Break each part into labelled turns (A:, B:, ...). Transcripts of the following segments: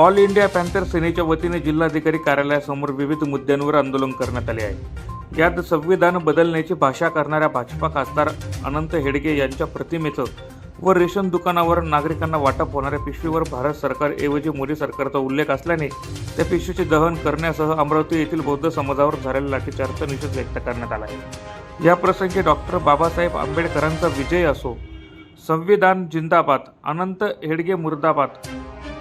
A: All India panther सेनेच्या वतीने जिल्हाधिकारी कार्यालयासमोर विविध मुद्द्यांवर आंदोलन करण्यात आले आहे. यात संविधान बदलण्याची भाषा करणाऱ्या भाजपा खासदार अनंत हेडगे यांच्या प्रतिमेचं व रेशन दुकानावर नागरिकांना वाटप होणाऱ्या पिशवीवर भारत सरकार ऐवजी मोदी सरकारचा उल्लेख असल्याने त्या पिशवीचे दहन करण्यासह अमरावती येथील बौद्ध समाजावर झालेल्या लाठीचार्जचा निषेध व्यक्त करण्यात आला आहे. या प्रसंगी डॉक्टर बाबासाहेब आंबेडकरांचा विजय असो संविधान जिंदाबाद अनंत हेडगे मुर्दाबाद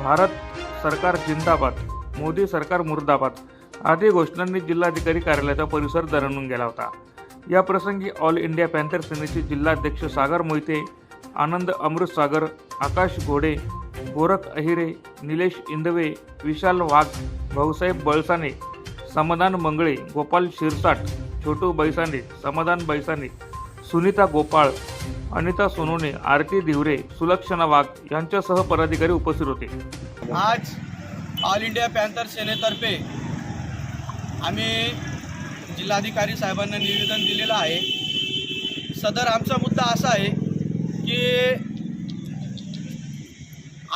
A: भारत सरकार जिंदाबाद मोदी सरकार मुर्दाबाद आदी घोषणांनी जिल्हाधिकारी कार्यालयाचा परिसर दरणून गेला होता. या प्रसंगी ऑल इंडिया पॅन्थर सेनेचे जिल्हाध्यक्ष सागर मोहिते आनंद अमृत सागर आकाश घोडे गोरख अहिरे निलेश इंदवे विशाल वाघ भाऊसाहेब बळसाने समाधान मंगळे गोपाल शिरसाट छोटू बैसाने समाधान बैसाने सुनीता गोपाळ अनिता सोनोने आरती दिवरे सुलक्षणा वाघ यांच्यासह पदाधिकारी उपस्थित होते.
B: आज ऑल इंडिया पॅन्थर सेनेतर्फे आम्ही जिल्हाधिकारी साहेबांना निवेदन दिलेलं आहे. सदर आमचा मुद्दा असा आहे की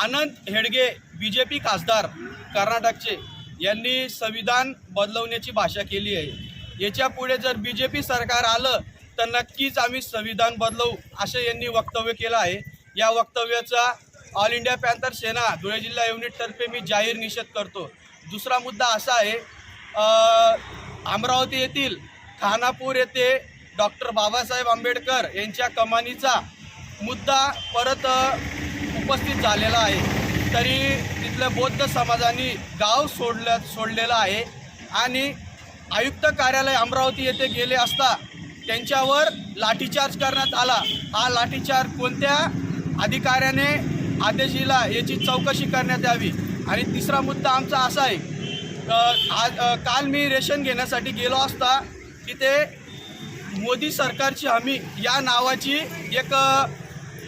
B: आनंद हेडगे बी जे पी खासदार कर्नाटकचे यांनी संविधान बदलवण्याची भाषा केली आहे. याच्यापुढे जर बी जे पी सरकार आलं तर नक्कीच आम्ही संविधान बदलवू असे यांनी वक्तव्य केलं आहे. या वक्तव्याचा All India Panther Sena Dhule जिल्हा युनिटतर्फे मी जाहीर निषेध करतो. दुसरा मुद्दा असा आहे अमरावती येथील खानापूर येथे डॉक्टर बाबासाहेब आंबेडकर यांच्या कमानीचा मुद्दा परत उपस्थित झालेला आहे. तरी तिथल्या बौद्ध समाजाने गाव सोडलं सोडलेला आहे. आणि आयुक्त कार्यालय अमरावती येथे गेले असता त्यांच्यावर लाठीचार्ज करण्यात आला. हा लाठीचार्ज कोणत्या अधिकाऱ्याने आदेश दिला याची चौकशी करण्यात यावी. आणि तिसरा मुद्दा आमचा असा आहे आज काल मी रेशन घेण्यासाठी गेलो असता तिथे मोदी सरकारची हमी या नावाची एक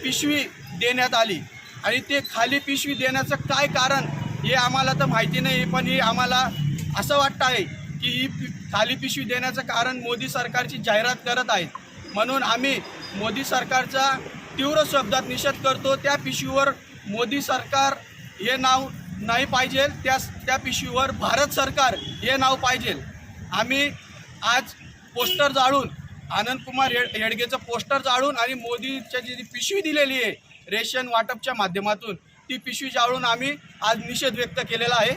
B: पिशवी देण्यात आली. आणि ते खाली पिशवी देण्याचं काय कारण हे आम्हाला तर माहिती नाही पण हे आम्हाला असं वाटतं आहे की ही पि- खाली पिशवी देण्याचं कारण मोदी सरकारची जाहिरात करत आहेत. म्हणून आम्ही मोदी सरकारचा तीव्र शब्दात निषेध करतो त्या पिशवीवर मोदी सरकार हे नाव नाही पाहिजे त्या त्या पिशवीवर भारत सरकार हे नाव पाहिजे. आम्ही आज पोस्टर जाळून आनंदकुमार हेड हेडगेचं पोस्टर जाळून आणि मोदीच्या जी पिशवी दिलेली आहे रेशन वाटपच्या माध्यमातून ती पिशवी जाळून आम्ही आज निषेध व्यक्त केलेला आहे.